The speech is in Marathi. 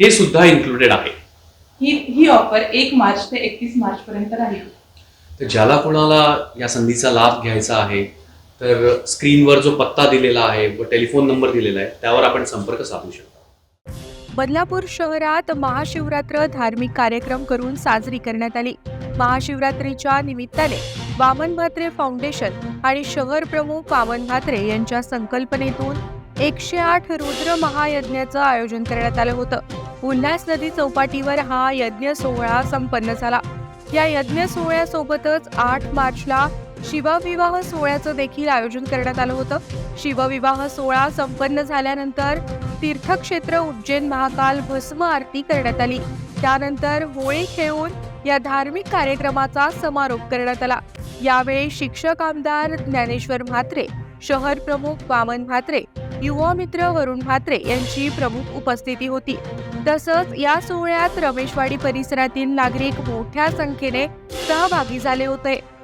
हे सुद्धा इन्क्लुडेड आहे. ही ही ऑफर एक मार्च ते एकतीस मार्च पर्यंत राहील. तर ज्याला कोणाला या संधीचा लाभ घ्यायचा आहे तर स्क्रीनवर जो पत्ता दिलेला आहे व टेलिफोन नंबर दिलेला आहे त्यावर आपण संपर्क साधू शकता. बदलापूर शहरात महाशिवरात्र धार्मिक कार्यक्रम करून साजरी करण्यात आली. महाशिवरात्रीच्या निमित्ताने वामन म्हात्रे फाउंडेशन आणि शहर प्रमुख वामन म्हात्रे यांच्या संकल्पनेतून एकशे आठ रुद्र महायज्ञाचं आयोजन करण्यात आलं होतं. उल्हास नदी चौपाटीवर हा यज्ञ सोहळा संपन्न झाला. या यज्ञ सोहळ्यासोबतच आठ मार्चला शिवविवाह सोहळ्याचं देखील आयोजन करण्यात आलं होतं. शिवविवाह सोहळा संपन्न झाल्यानंतर तीर्थक्षेत्र उज्जैन महाकाल भस्म आरती करण्यात आली. त्यानंतर होळी खेळून या धार्मिक कार्यक्रमाचा समारोप करण्यात आला. यावेळी शिक्षक आमदार ज्ञानेश्वर म्हात्रे शहर प्रमुख वामन म्हात्रे युवा मित्र वरुण म्हात्रे यांची प्रमुख उपस्थिती होती. तसंच या सोहळ्यात रमेशवाडी परिसरातील नागरिक मोठ्या संख्येने सहभागी झाले होते.